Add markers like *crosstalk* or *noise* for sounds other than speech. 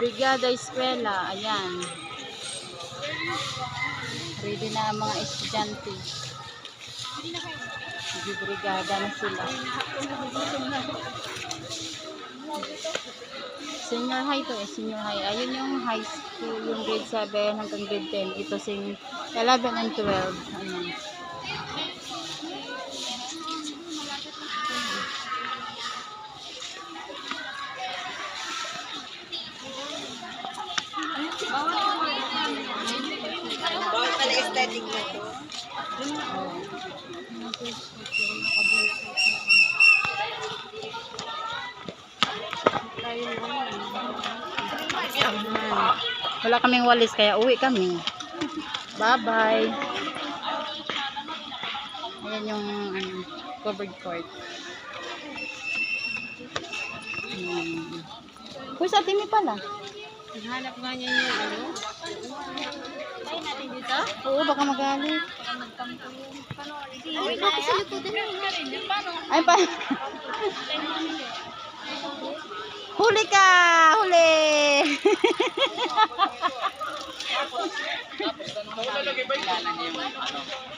Brigada Eskwela, ayan. Ready na ang mga estudyante. Brigada na sila. Senior high to eh, senior high. Ayun yung high school, yung grade 7 hanggang grade 10. Ito sing 11 and 12. Ayan. Bawal pala aesthetic na to. Wala kaming walis kaya uwi kami. Bye-bye. Ayan yung ano, covered court. Uy, sa atin pala. Hanap nga niya yung ano. Tayo natin dito. Oo, baka magalit. Ay, bakit sa likodan Ay, pa. Huli ka! Huli! *laughs*